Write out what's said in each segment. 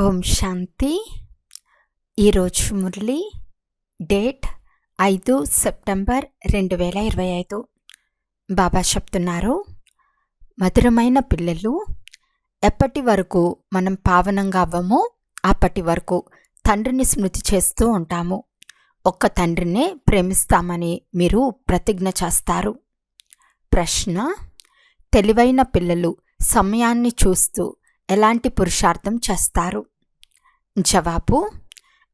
ఓం శాంతి. ఈరోజు మురళి డేట్ ఐదు సెప్టెంబర్ రెండు వేల ఇరవై ఐదు. బాబా చెప్తున్నారు మధురమైన పిల్లలు ఎప్పటి వరకు మనం పావనంగా అవ్వమో అప్పటి వరకు తండ్రిని స్మృతి చేస్తూ ఉంటాము. ఒక్క తండ్రినే ప్రేమిస్తామని మీరు ప్రతిజ్ఞ చేస్తారు. ప్రశ్న తెలివైన పిల్లలు సమయాన్ని చూస్తూ ఎలాంటి పురుషార్థం చేస్తారు? జవాబు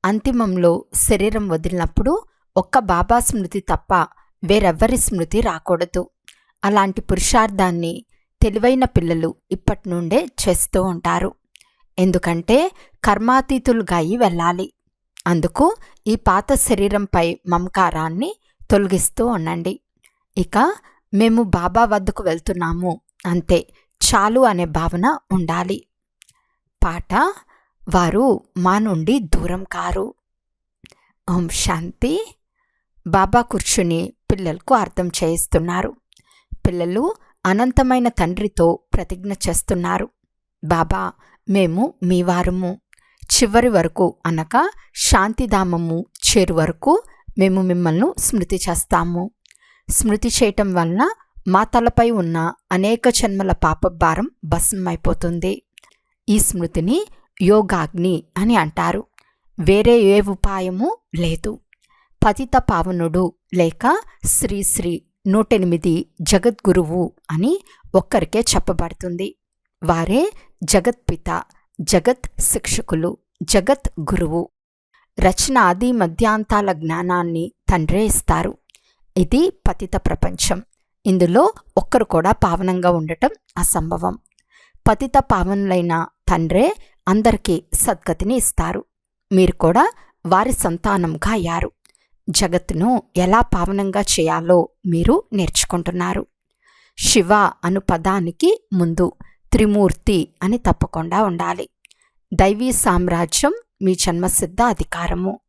అంతిమంలో శరీరం వదిలినప్పుడు ఒక్క బాబా స్మృతి తప్ప వేరెవ్వరి స్మృతి రాకూడదు. అలాంటి పురుషార్థాన్ని తెలివైన పిల్లలు ఇప్పటి నుండే చేస్తూ ఉంటారు. ఎందుకంటే కర్మాతీతులుగా అయి వెళ్ళాలి. అందుకు ఈ పాత శరీరంపై మమకారాన్ని తొలగిస్తూ ఉండండి. ఇక మేము బాబా వద్దకు వెళ్తున్నాము. అంతే. చాలు అనే భావన ఉండాలి. పాట వారు మా నుండి దూరం కారు. ఓం శాంతి. బాబా కూర్చుని పిల్లలకు అర్థం చేయిస్తున్నారు. పిల్లలు అనంతమైన తండ్రితో ప్రతిజ్ఞ చేస్తున్నారు. బాబా మేము మీ వారము. చివరి వరకు అనగా శాంతిధామము చేరు వరకు మేము మిమ్మల్ని స్మృతి చేస్తాము. స్మృతి చేయటం వలన మా తలపై ఉన్న అనేక జన్మల పాపభారం భస్మైపోతుంది ఈ స్మృతిని యోగాగ్ని అని అంటారు. వేరే ఏ ఉపాయము లేదు. పతిత పావనుడు లేక శ్రీశ్రీ నూటెనిమిది జగద్గురువు అని ఒక్కరికే చెప్పబడుతుంది. వారే జగత్పిత జగత్ శిక్షకులు జగత్ గురువు. రచన ఆది మధ్యాంతాల జ్ఞానాన్ని తండ్రే ఇస్తారు. ఇది పతిత ప్రపంచం. ఇందులో ఒక్కరు కూడా పావనంగా ఉండటం అసంభవం. పతిత పావనులైన తండ్రే అందరికీ సద్గతిని ఇస్తారు. మీరు కూడా వారి సంతానంగా అయ్యారు. జగత్తును ఎలా పావనంగా చేయాలో మీరు నేర్చుకుంటున్నారు. శివ అను పదానికి ముందు త్రిమూర్తి అని తప్పకుండా ఉండాలి. దైవీ సామ్రాజ్యం మీ జన్మసిద్ధ అధికారము.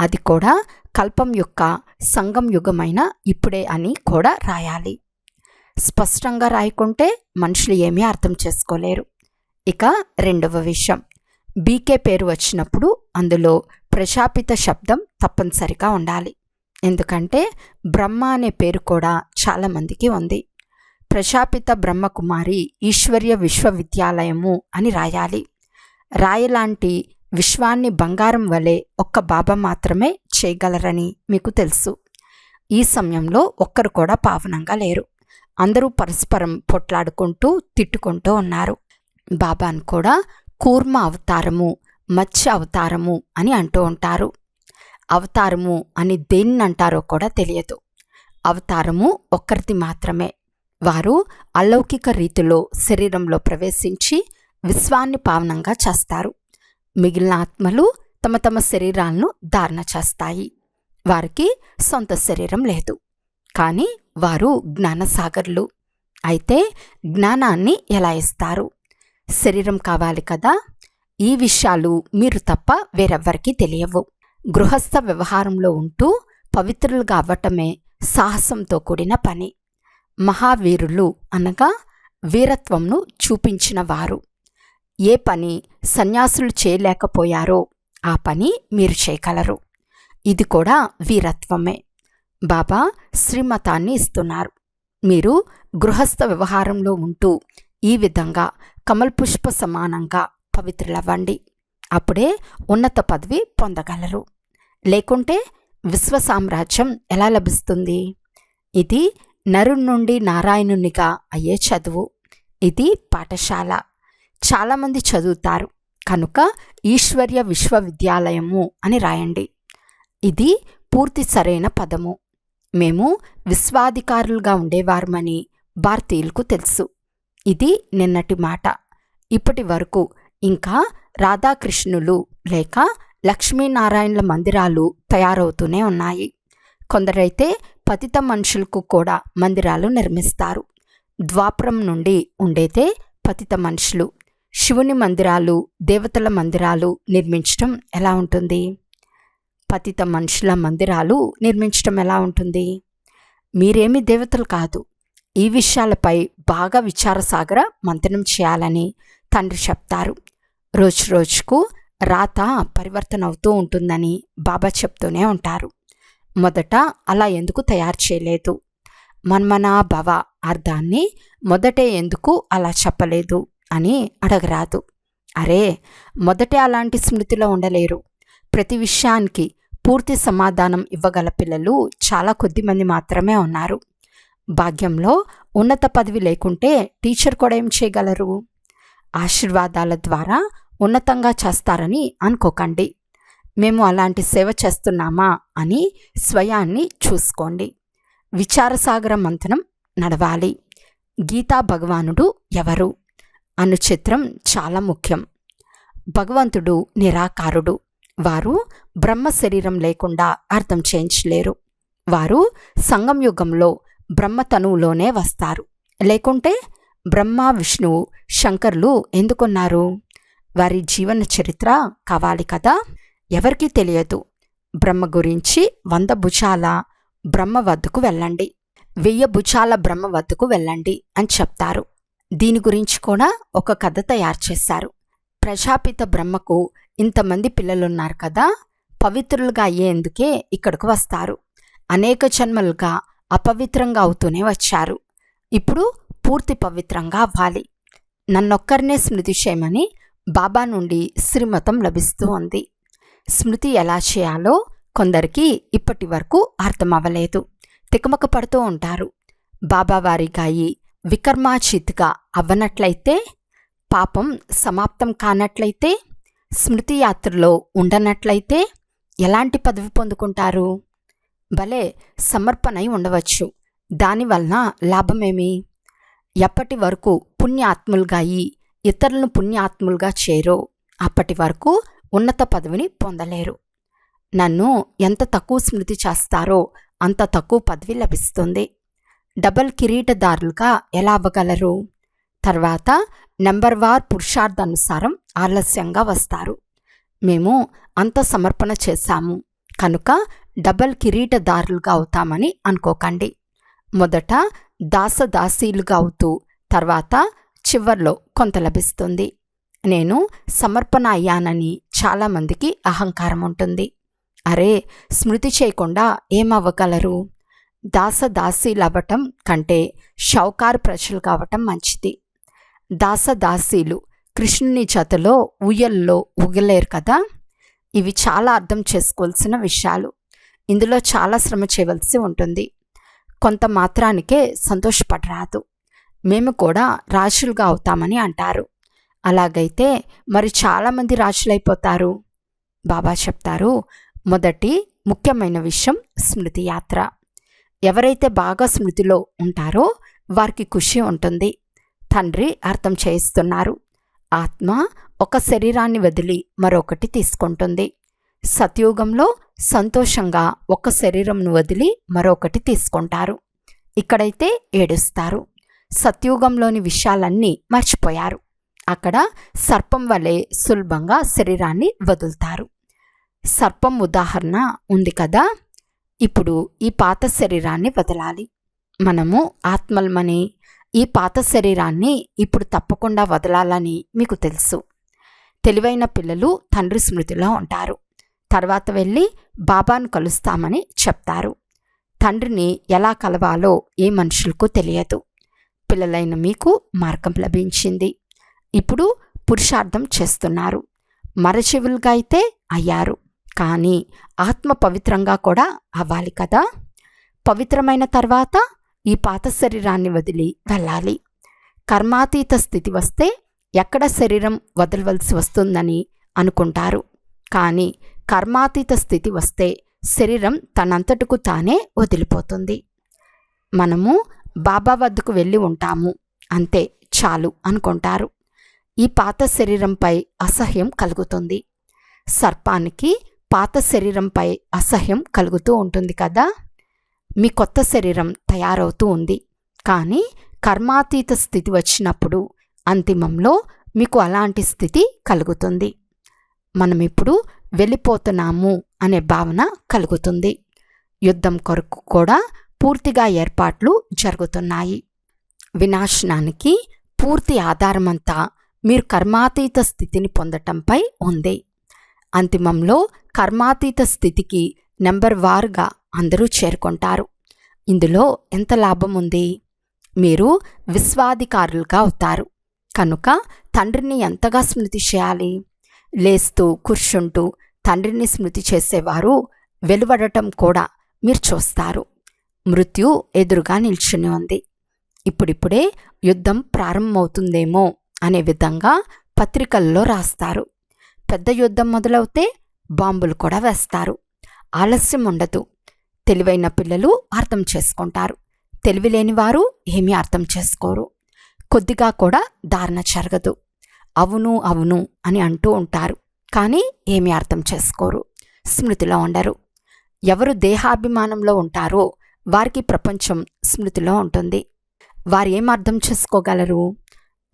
అది కూడా కల్పం యొక్క సంగం యుగమైన ఇప్పుడే అని కూడా రాయాలి. స్పష్టంగా రాయకుంటే మనుషులు ఏమీ అర్థం చేసుకోలేరు. ఇక రెండవ విషయం. బీకే పేరు వచ్చినప్పుడు అందులో ప్రశాపిత శబ్దం తప్పనిసరిగా ఉండాలి. ఎందుకంటే బ్రహ్మ అనే పేరు కూడా చాలామందికి ఉంది. ప్రశాపిత బ్రహ్మకుమారి ఈశ్వర్య విశ్వవిద్యాలయము అని రాయాలి. రాయలాంటి విశ్వాన్ని బంగారం వలె ఒక్క బాబా మాత్రమే చేయగలరని మీకు తెలుసు. ఈ సమయంలో ఒక్కరు కూడా పావనంగా లేరు. అందరూ పరస్పరం పొట్లాడుకుంటూ తిట్టుకుంటూ ఉన్నారు. బాబాను కూడా కూర్మ అవతారము మత్స్య అవతారము అని అంటూ ఉంటారు. అవతారము అని దేన్ని అంటారో కూడా తెలియదు. అవతారము ఒక్కరిది మాత్రమే. వారు అలౌకిక రీతిలో శరీరంలో ప్రవేశించి విశ్వాన్ని పావనంగా చేస్తారు. మిగిలిన ఆత్మలు తమ తమ శరీరాలను ధారణ చేస్తాయి. వారికి సొంత శరీరం లేదు. కానీ వారు జ్ఞానసాగర్లు. అయితే జ్ఞానాన్ని ఎలా ఇస్తారు? శరీరం కావాలి కదా. ఈ విషయాలు మీరు తప్ప వేరెవ్వరికీ తెలియవు. గృహస్థ వ్యవహారంలో ఉంటూ పవిత్రులుగా అవ్వటమే సాహసంతో కూడిన పని. మహావీరులు అనగా వీరత్వంను చూపించిన వారు. ఏ పని సన్యాసులు చేయలేకపోయారో ఆ పని మీరు చేయగలరు. ఇది కూడా వీరత్వమే. బాబా శ్రీమతాన్ని ఇస్తున్నారు. మీరు గృహస్థ వ్యవహారంలో ఉంటూ ఈ విధంగా కమల్ పుష్ప సమానంగా పవిత్రులవ్వండి. అప్పుడే ఉన్నత పదవి పొందగలరు. లేకుంటే విశ్వ సామ్రాజ్యం ఎలా లభిస్తుంది? ఇది నరు నుండి నారాయణునిగా అయ్యే చదువు. ఇది పాఠశాల. చాలామంది చదువుతారు. కనుక ఈశ్వర్య విశ్వవిద్యాలయము అని రాయండి. ఇది పూర్తి సరైన పదము. మేము విశ్వాధికారులుగా ఉండేవారమని భారతీయులకు తెలుసు. ఇది నిన్నటి మాట. ఇప్పటి వరకు ఇంకా రాధాకృష్ణులు లేక లక్ష్మీనారాయణల మందిరాలు తయారవుతూనే ఉన్నాయి. కొందరైతే పతిత మనుషులకు కూడా మందిరాలు నిర్మిస్తారు. ద్వాపరం నుండి ఉండేదే పతిత మనుషులు. శివుని మందిరాలు దేవతల మందిరాలు నిర్మించటం ఎలా ఉంటుంది? పతిత మనుషుల మందిరాలు నిర్మించడం ఎలా ఉంటుంది? మీరేమి దేవతలు కాదు. ఈ విషయాలపై బాగా విచారసాగర మంతనం చేయాలని తండ్రి చెప్తారు. రోజు రోజుకు రాత పరివర్తన అవుతూ ఉంటుందని బాబా చెప్తూనే ఉంటారు. మొదట అలా ఎందుకు తయారు చేయలేదు? మన్మనా భవ అర్థాన్ని మొదటే ఎందుకు అలా చెప్పలేదు అని అడగరాదు. అరే మొదటే అలాంటి స్మృతిలో ఉండలేరు. ప్రతి విషయానికి పూర్తి సమాధానం ఇవ్వగల పిల్లలు చాలా కొద్ది మంది మాత్రమే ఉన్నారు. భాగ్యంలో ఉన్నత పదవి లేకుంటే టీచర్ కూడా ఏం చేయగలరు? ఆశీర్వాదాల ద్వారా ఉన్నతంగా చేస్తారని అనుకోకండి. మేము అలాంటి సేవ చేస్తున్నామా అని స్వయాన్ని చూసుకోండి. విచారసాగర మంథనం నడవాలి. గీతా భగవానుడు ఎవరు? అను చిత్రం చాలా ముఖ్యం. భగవంతుడు నిరాకారుడు. వారు బ్రహ్మ శరీరం లేకుండా అర్థం చేయించలేరు. వారు సంగం యుగంలో బ్రహ్మతనువులోనే వస్తారు. లేకుంటే బ్రహ్మ విష్ణువు శంకర్లు ఎందుకున్నారు? వారి జీవన చరిత్ర కావాలి కదా? ఎవరికీ తెలియదు. బ్రహ్మ గురించి వంద భుజాల బ్రహ్మ వద్దకు వెళ్ళండి. వెయ్యి భుజాల బ్రహ్మ వద్దకు వెళ్ళండి అని చెప్తారు. దీని గురించి కూడా ఒక కథ తయారు చేశారు. ప్రజాపిత బ్రహ్మకు ఇంతమంది పిల్లలున్నారు కదా? పవిత్రులుగా అయ్యేందుకే ఇక్కడకు వస్తారు. అనేక జన్మలుగా అపవిత్రంగా అవుతూనే వచ్చారు. ఇప్పుడు పూర్తి పవిత్రంగా అవ్వాలి. నన్నొక్కరినే స్మృతి చేయమని బాబా నుండి శ్రీమతం లభిస్తూ ఉంది. స్మృతి ఎలా చేయాలో కొందరికి ఇప్పటి వరకు అర్థమవ్వలేదు. తికమక పడుతూ ఉంటారు. బాబావారి గాయి వికర్మాచిత్గా అవ్వనట్లయితే పాపం సమాప్తం కానట్లయితే స్మృతి యాత్రలో ఉండనట్లయితే ఎలాంటి పదవి పొందుకుంటారు? భలే సమర్పణై ఉండవచ్చు. దానివలన లాభమేమి? ఎప్పటి వరకు పుణ్యాత్ములుగా అయి ఇతరులను పుణ్యాత్ములుగా చేరో అప్పటి వరకు ఉన్నత పదవిని పొందలేరు. నన్ను ఎంత తక్కువ స్మృతి చేస్తారో అంత తక్కువ పదవి లభిస్తుంది. డబల్ కిరీటదారులుగా ఎలా అవ్వగలరు? తర్వాత నెంబర్ వార్ పురుషార్థానుసారం ఆలస్యంగా వస్తారు. మేము అంత సమర్పణ చేశాము. కనుక డబల్ కిరీటదారులుగా అవుతామని అనుకోకండి. మొదట దాసదాసీలుగా అవుతూ తర్వాత చివర్లో కొంత లభిస్తుంది. నేను సమర్పణ అయ్యానని చాలామందికి అహంకారం ఉంటుంది. అరే స్మృతి చేయకుండా ఏమవ్వగలరు? దాసదాసీలు అవ్వటం కంటే షౌకారు ప్రజలు కావటం మంచిది. దాసదాసీలు కృష్ణుని జతలో ఉయ్యల్లో ఉగలేరు కదా? ఇవి చాలా అర్థం చేసుకోవాల్సిన విషయాలు. ఇందులో చాలా శ్రమ చేయవలసి ఉంటుంది. కొంత మాత్రానికే సంతోషపడరాదు. మేము కూడా రాజులుగా అవుతామని అంటారు. అలాగైతే మరి చాలామంది రాజులైపోతారు? బాబా చెప్తారు మొదటి ముఖ్యమైన విషయం స్మృతి యాత్ర. ఎవరైతే బాగా స్మృతిలో ఉంటారో వారికి ఖుషి ఉంటుంది. తండ్రి అర్థం చేయిస్తున్నారు. ఆత్మ ఒక శరీరాన్ని వదిలి మరొకటి తీసుకుంటుంది. సత్యుగంలో సంతోషంగా ఒక శరీరంను వదిలి మరొకటి తీసుకుంటారు. ఇక్కడైతే ఏడుస్తారు. సత్యుగంలోని విషయాలన్నీ మర్చిపోయారు. అక్కడ సర్పం వలె సులభంగా శరీరాన్ని వదులుతారు. సర్పం ఉదాహరణ ఉంది కదా? ఇప్పుడు ఈ పాత శరీరాన్ని వదలాలి. మనము ఆత్మల్మని ఈ పాత శరీరాన్ని ఇప్పుడు తప్పకుండా వదలాలని మీకు తెలుసు. తెలివైన పిల్లలు తండ్రి స్మృతిలో ఉంటారు. తర్వాత వెళ్ళి బాబాను కలుస్తామని చెప్తారు. తండ్రిని ఎలా కలవాలో ఏ మనుషులకు తెలియదు. పిల్లలైన మీకు మార్గం లభించింది. ఇప్పుడు పురుషార్థం చేస్తున్నారు. మరచివులుగా అయితే అయ్యారు. కానీ ఆత్మ పవిత్రంగా కూడా అవ్వాలి కదా. పవిత్రమైన తర్వాత ఈ పాత శరీరాన్ని వదిలి వెళ్ళాలి. కర్మాతీత స్థితి వస్తే ఎక్కడ శరీరం వదలవలసి వస్తుందని అనుకుంటారు. కానీ కర్మాతీత స్థితి వస్తే శరీరం తనంతటకు తానే వదిలిపోతుంది. మనము బాబా వద్దకు వెళ్ళి ఉంటాము. అంతే చాలు అనుకుంటారు. ఈ పాత శరీరంపై అసహ్యం కలుగుతుంది. సర్పానికి పాత శరీరంపై అసహ్యం కలుగుతూ ఉంటుంది కదా? మీ కొత్త శరీరం తయారవుతూ ఉంది. కానీ కర్మాతీత స్థితి వచ్చినప్పుడు అంతిమంలో మీకు అలాంటి స్థితి కలుగుతుంది. మనం ఇప్పుడు వెళ్ళిపోతున్నాము అనే భావన కలుగుతుంది. యుద్ధం కొరకు కూడా పూర్తిగా ఏర్పాట్లు జరుగుతున్నాయి. వినాశనానికి పూర్తి ఆధారమంతా మీరు కర్మాతీత స్థితిని పొందటంపై ఉంది. అంతిమంలో కర్మాతీత స్థితికి నెంబర్ వారుగా అందరూ చేరుకుంటారు. ఇందులో ఎంత లాభం ఉంది? మీరు విశ్వాధికారులుగా అవుతారు. కనుక తండ్రిని ఎంతగా స్మృతి చేయాలి? లేస్తూ కూర్చుంటూ తండ్రిని స్మృతి చేసేవారు వెలువడటం కూడా మీరు చూస్తారు. మృత్యు ఎదురుగా నిల్చుని ఉంది. ఇప్పుడిప్పుడే యుద్ధం ప్రారంభమవుతుందేమో అనే విధంగా పత్రికల్లో రాస్తారు. పెద్ద యుద్ధం మొదలవుతే బాంబులు కూడా వేస్తారు. ఆలస్యం ఉండదు. తెలివైన పిల్లలు అర్థం చేసుకుంటారు. తెలివిలేని వారు ఏమీ అర్థం చేసుకోరు. కొద్దిగా కూడా ధారణ జరగదు. అవును అవును అని అంటూ ఉంటారు. కానీ ఏమీ అర్థం చేసుకోరు. స్మృతిలో ఉండరు. ఎవరు దేహాభిమానంలో ఉంటారో వారికి ప్రపంచం స్మృతిలో ఉంటుంది. వారు ఏం అర్థం చేసుకోగలరు?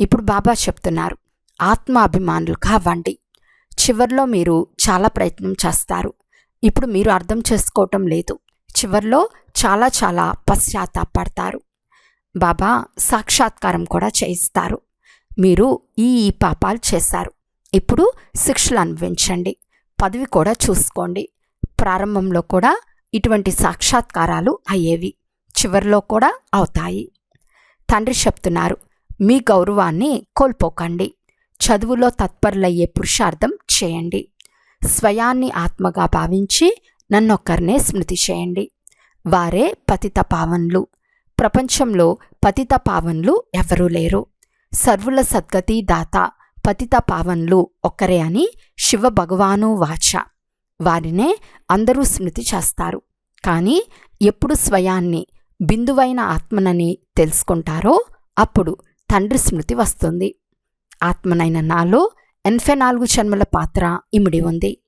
ఇప్పుడు బాబా చెప్తున్నారు ఆత్మ అభిమానులు కావండి. చివర్లో మీరు చాలా ప్రయత్నం చేస్తారు. ఇప్పుడు మీరు అర్థం చేసుకోవటం లేదు. చివర్లో చాలా చాలా పశ్చాత్తాపడతారు. బాబా సాక్షాత్కారం కూడా చేయిస్తారు. మీరు ఈ ఈ పాపాలు చేశారు. ఇప్పుడు శిక్షలు అనుభవించండి. పదవి కూడా చూసుకోండి. ప్రారంభంలో కూడా ఇటువంటి సాక్షాత్కారాలు అయ్యేవి చివరిలో కూడా అవుతాయి. తండ్రి చెప్తున్నారు మీ గౌరవాన్ని కోల్పోకండి. చదువులో తత్పరులయ్యే పురుషార్థం చేయండి. స్వయాన్ని ఆత్మగా భావించి నన్నొక్కరినే స్మృతి చేయండి. వారే పతిత పావన్లు. ప్రపంచంలో పతిత పావన్లు ఎవరూ లేరు. సర్వుల సద్గతి దాత పతిత పావన్లు ఒక్కరే అని శివ భగవాను వాచ. వారినే అందరూ స్మృతి చేస్తారు. కానీ ఎప్పుడు స్వయాన్ని బిందువైన ఆత్మనని తెలుసుకుంటారో అప్పుడు తండ్రి స్మృతి వస్తుంది. ఆత్మనైన నాలో ఎనభై నాలుగు జన్మల పాత్ర ఇమిడి ఉంది.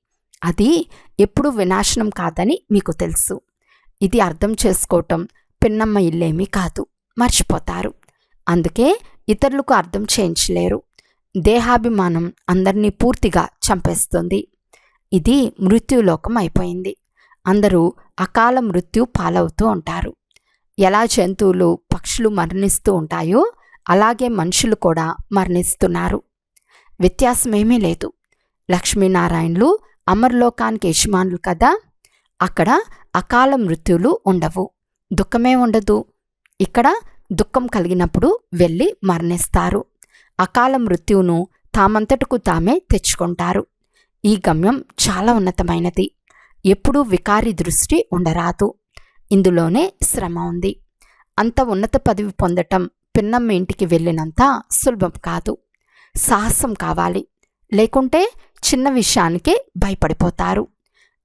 అది ఎప్పుడు వినాశనం కాదని మీకు తెలుసు. ఇది అర్థం చేసుకోవటం పిన్నమ్మ ఇల్లేమీ కాదు. మర్చిపోతారు. అందుకే ఇతరులకు అర్థం చేయించలేరు. దేహాభిమానం అందరినీ పూర్తిగా చంపేస్తుంది. ఇది మృత్యులోకం అయిపోయింది. అందరూ అకాల మృత్యు పాలవుతూ ఉంటారు. ఎలా జంతువులు పక్షులు మరణిస్తూ ఉంటాయో అలాగే మనుషులు కూడా మరణిస్తున్నారు. వ్యత్యాసమేమీ లేదు. లక్ష్మీనారాయణలు అమర్లోకానికి యజమానులు కదా? అక్కడ అకాల మృత్యులు ఉండవు. దుఃఖమే ఉండదు. ఇక్కడ దుఃఖం కలిగినప్పుడు వెళ్ళి మరణిస్తారు. అకాల మృత్యువును తామంతటకు తామే తెచ్చుకుంటారు. ఈ గమ్యం చాలా ఉన్నతమైనది. ఎప్పుడూ వికారి దృష్టి ఉండరాదు. ఇందులోనే శ్రమ ఉంది. అంత ఉన్నత పదవి పొందటం పిన్నమ్మ ఇంటికి వెళ్ళినంత సులభం కాదు. సాహసం కావాలి. లేకుంటే చిన్న విషయానికే భయపడిపోతారు.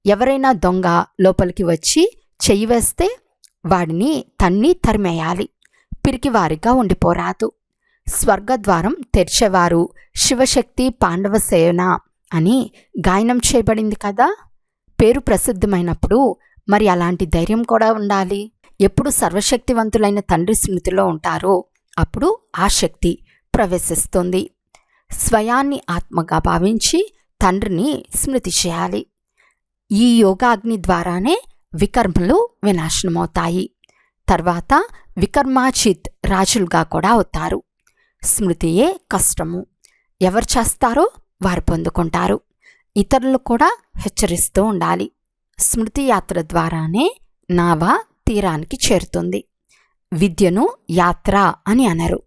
ఎవరైనా దొంగ లోపలికి వచ్చి చెయ్యి వేస్తే వాడిని తన్ని తరిమేయాలి. పిరికివారిగా ఉండిపోరాదు. స్వర్గద్వారం తెరిచేవారు శివశక్తి పాండవ సేన అని గాయనం చేయబడింది కదా? పేరు ప్రసిద్ధమైనప్పుడు మరి అలాంటి ధైర్యం కూడా ఉండాలి. ఎప్పుడు సర్వశక్తివంతులైన తండ్రి స్మృతిలో ఉంటారో అప్పుడు ఆ శక్తి ప్రవేశిస్తుంది. స్వయాన్ని ఆత్మగా భావించి తండ్రిని స్మృతి చేయాలి. ఈ యోగాగ్ని ద్వారానే వికర్మలు వినాశనమవుతాయి. తర్వాత వికర్మాచిత్ రాజులుగా కూడా అవుతారు. స్మృతియే కష్టము. ఎవరు చేస్తారో వారు పొందుకుంటారు. ఇతరులు కూడా హెచ్చరిస్తూ ఉండాలి. స్మృతి యాత్ర ద్వారానే నావ తీరానికి చేరుతుంది. విద్యను యాత్ర అని అనరు.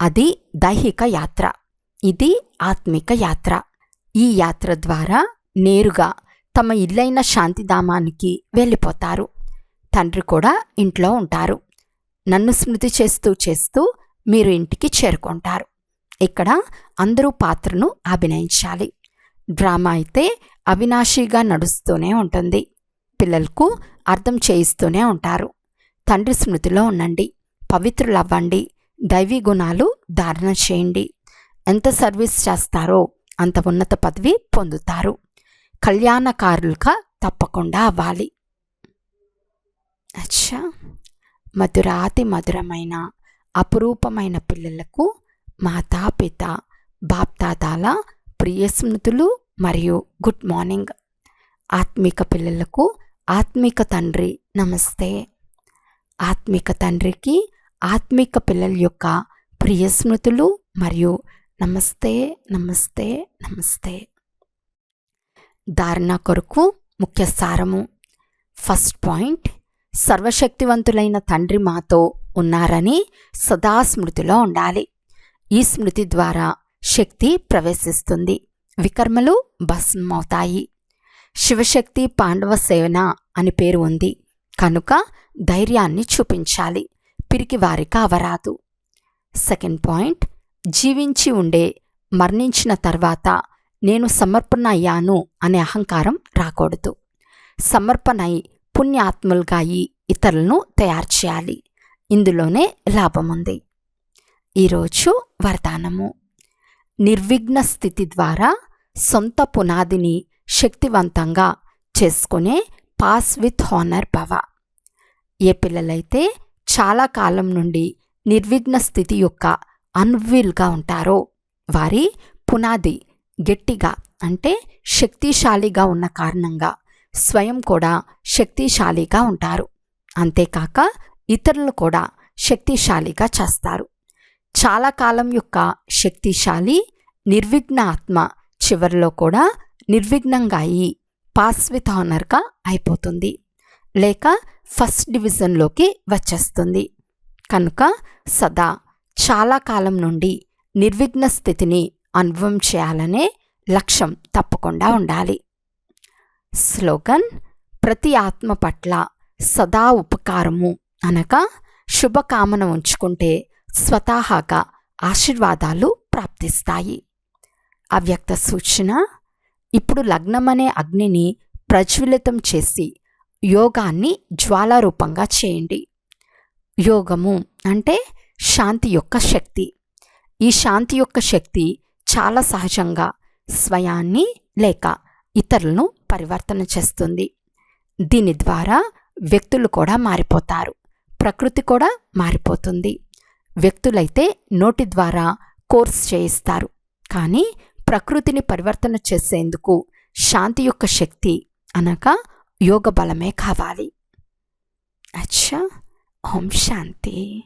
అది దైహిక యాత్ర. ఇది ఆత్మిక యాత్ర. ఈ యాత్ర ద్వారా నేరుగా తమ ఇల్లైన శాంతిధామానికి వెళ్ళిపోతారు. తండ్రి కూడా ఇంట్లో ఉంటారు. నన్ను స్మృతి చేస్తూ చేస్తూ మీరు ఇంటికి చేరుకుంటారు. ఇక్కడ అందరూ పాత్రను అభినయించాలి. డ్రామా అయితే అవినాశిగా నడుస్తూనే ఉంటుంది. పిల్లలకు అర్థం చేయిస్తూనే ఉంటారు. తండ్రి స్మృతిలో ఉండండి. పవిత్రులవ్వండి. దైవీ గుణాలు ధారణ చేయండి. ఎంత సర్వీస్ చేస్తారో అంత ఉన్నత పదవి పొందుతారు. కళ్యాణకారులుగా తప్పకుండా అవ్వాలి. అచ్చా! మధురాతి మధురమైన అపురూపమైన పిల్లలకు మాతాపిత బాప్తాతాల ప్రియ స్మృతులు మరియు గుడ్ మార్నింగ్. ఆత్మిక పిల్లలకు ఆత్మిక తండ్రి నమస్తే. ఆత్మిక తండ్రికి ఆత్మిక పిల్లల యొక్క ప్రియ స్మృతులు మరియు నమస్తే నమస్తే నమస్తే. ధారణ కొరకు ముఖ్య సారము. ఫస్ట్ పాయింట్ సర్వశక్తివంతులైన తండ్రి మాతో ఉన్నారని సదా స్మృతిలో ఉండాలి. ఈ స్మృతి ద్వారా శక్తి ప్రవేశిస్తుంది. వికర్మలు భస్మవుతాయి శివశక్తి పాండవ సేవన అని పేరు ఉంది. కనుక ధైర్యాన్ని చూపించాలి. పిరికి వారికి అవరాదు. సెకండ్ పాయింట్ జీవించి ఉండే మరణించిన తర్వాత నేను సమర్పణ అయ్యాను అనే అహంకారం రాకూడదు. సమర్పణై పుణ్యాత్ములుగా అయి ఇతరులను తయారు చేయాలి. ఇందులోనే లాభం ఉంది ఈరోజు వరదానము. నిర్విఘ్న స్థితి ద్వారా సొంత పునాదిని శక్తివంతంగా చేసుకునే పాస్ విత్ హానర్ భవ. ఏ పిల్లలైతే చాలా కాలం నుండి నిర్విఘ్న స్థితి యొక్క అన్విల్గా ఉంటారో. వారి పునాది గట్టిగా అంటే శక్తిశాలిగా ఉన్న కారణంగా స్వయం కూడా శక్తిశాలిగా ఉంటారు. అంతేకాక ఇతరులు కూడా శక్తిశాలిగా చేస్తారు. చాలా కాలం యొక్క శక్తిశాలి నిర్విఘ్న ఆత్మ చివరిలో కూడా నిర్విఘ్నంగా అయి పాస్ విత్ అయిపోతుంది. లేక ఫస్ట్ డివిజన్లోకి వచ్చేస్తుంది. కనుక సదా చాలా కాలం నుండి నిర్విఘ్న స్థితిని అనుభవం చేయాలనే లక్ష్యం తప్పకుండా ఉండాలి. స్లోగన్ ప్రతి ఆత్మ పట్ల సదా ఉపకారము అనగా శుభకామన ఉంచుకుంటే స్వతహాగా ఆశీర్వాదాలు ప్రాప్తిస్తాయి. అవ్యక్త సూచన ఇప్పుడు లగ్నమనే అగ్నిని ప్రజ్వలితం చేసి యోగాన్ని జ్వాలారూపంగా చేయండి. యోగము అంటే శాంతి యొక్క శక్తి. ఈ శాంతి యొక్క శక్తి చాలా సహజంగా స్వయాన్ని లేక ఇతరులను పరివర్తన చేస్తుంది. దీని ద్వారా వ్యక్తులు కూడా మారిపోతారు. ప్రకృతి కూడా మారిపోతుంది. వ్యక్తులైతే నోటి ద్వారా కోర్స్ చేయిస్తారు. కానీ ప్రకృతిని పరివర్తన చేసేందుకు శాంతి యొక్క శక్తి అనగా యోగ బలమే కావాలి. అచ్చా! ఓం శాంతి.